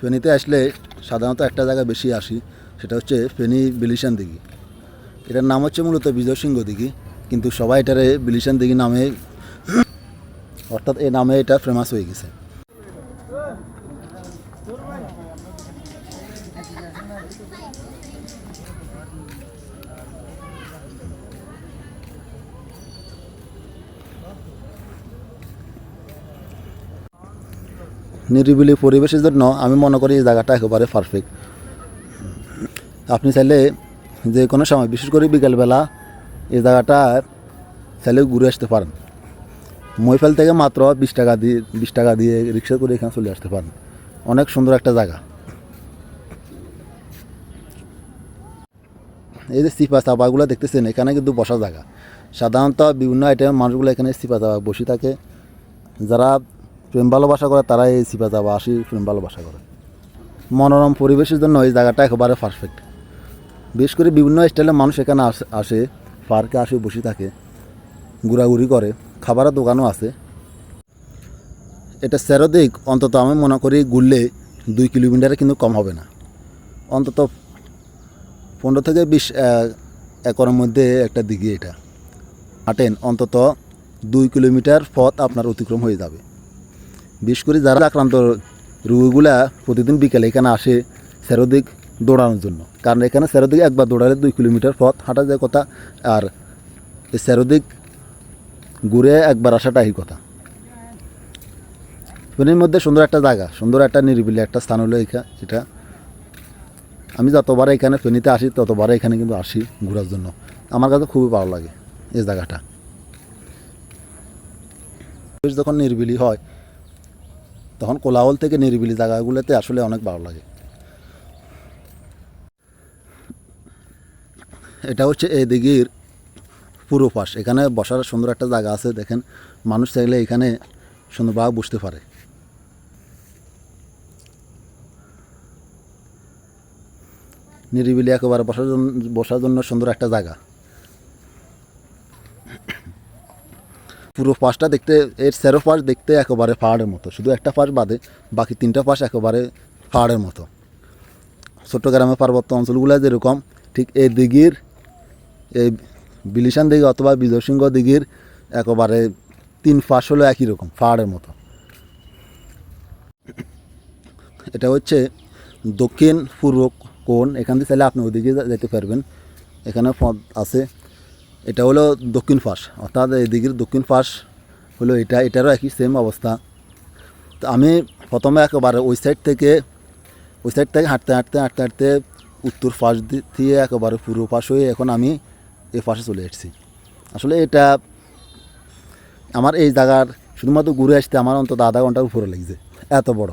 ফেনীতে আসলে সাধারণত একটা জায়গা বেশি আসি, সেটা হচ্ছে ফেনী বিলিশান দিঘি। এটার নাম হচ্ছে মূলত বিজয় সিংহ দিঘি, কিন্তু সবাই এটারে বিলিশান দিঘি নামে, অর্থাৎ এই নামে এটা ফেমাস হয়ে গেছে। নিরিবিলি পরিবেশের জন্য আমি মনে করি এই জায়গাটা একেবারে পারফেক্ট আপনি চাইলে যে কোনো সময়, বিশেষ করে বিকেলবেলা, এই জায়গাটা চাইলে ঘুরে আসতে পারেন। মহিফাল থেকে মাত্র বিশ টাকা দিয়ে, বিশ টাকা দিয়ে রিক্সা করে এখানে চলে আসতে পারেন। অনেক সুন্দর একটা জায়গা। এই যে সিপা চাপাগুলো দেখতেছেন, এখানে কিন্তু বসা জায়গা। সাধারণত বিভিন্ন আইটেমের মানুষগুলো এখানে সিপা চাপা বসে থাকে। যারা প্রেম ভালোবাসা করে তারাই এই সিপা চাপা আসি প্রেম ভালোবাসা করে। মনোরম পরিবেশের জন্য এই জায়গাটা একেবারে পারফেক্ট বিশেষ করে বিভিন্ন স্টাইলের মানুষ এখানে আসে আসে, পার্কে আসে, বসে থাকে, ঘোরাঘুরি করে, খাবারের দোকানও আছে। এটা সেরোদিক, অন্তত আমি মনে করি ঘুরলে দুই কিলোমিটারে কিন্তু কম হবে না। অন্তত পনেরো থেকে বিশ একরের মধ্যে একটা দিঘি এটা। হাঁটেন, অন্তত দুই কিলোমিটার পথ আপনার অতিক্রম হয়ে যাবে। বিশেষ করে যারা আক্রান্ত রুগীগুলা প্রতিদিন বিকেলে এখানে আসে সেরোদিক দৌড়ানোর জন্য। কারণ এখানে সেরোদিক একবার দৌড়ালে দুই কিলোমিটার পথ হাঁটা যায় কথা, আর সেরোদিক ঘুরে একবার আসাটা এই কথা। ফেনীর মধ্যে সুন্দর একটা জায়গা, সুন্দর একটা নিরিবিলি একটা স্থান হলো এখা এটা। আমি যতবার এখানে ফেনীতে আসি, ততবার এখানে কিন্তু আসি ঘোরার জন্য। আমার কাছে খুবই ভালো লাগে এই জায়গাটা। যখন নিরিবিলি হয় তখন কোলাহল থেকে নিরিবিলি জায়গাগুলোতে আসলে অনেক ভালো লাগে। এটা হচ্ছে এই দিঘির পুরো পাশ। এখানে বসার সুন্দর একটা জায়গা আছে, দেখেন। মানুষ চাইলে এখানে সুন্দরভাবে বসতে পারে। নিরিবিলি একেবারে বসার জন্য বসার জন্য সুন্দর একটা জায়গা। পুরো পাশটা দেখতে, এর সেরো পাশ দেখতে একেবারে পাহাড়ের মতো। শুধু একটা পাশ বাদে বাকি তিনটা পাশ একেবারে পাহাড়ের মতো। চট্টগ্রামের পার্বত্য অঞ্চলগুলো যেরকম, ঠিক এই দিঘির, এই বিলিশান দিঘি অথবা বিজয় সিংহ দিঘির একেবারে তিন পাশ হলো একই রকম, পাহাড়ের মতো। এটা হচ্ছে দক্ষিণ পূর্ব কোণ। এখান থেকে চাইলে আপনি ওদিকে যেতে পারবেন। এখানে পথ আছে এটা হলো দক্ষিণ পাশ অর্থাৎ এই দিঘির দক্ষিণ পাশ হলো এটা, এটারও একই সেম অবস্থা। তো আমি প্রথমে একেবারে ওই সাইড থেকে, ওই সাইড থেকে হাঁটতে হাঁটতে হাঁটতে হাঁটতে উত্তর পাশ দিয়ে একেবারে পূর্ব পাশ হয়ে এখন আমি এই পাশে চলে এসেছি। আসলে এটা আমার এই জায়গার শুধুমাত্র ঘুরে আসতে আমার অন্তত আধা ঘণ্টার উপরে লেগেছে, এত বড়।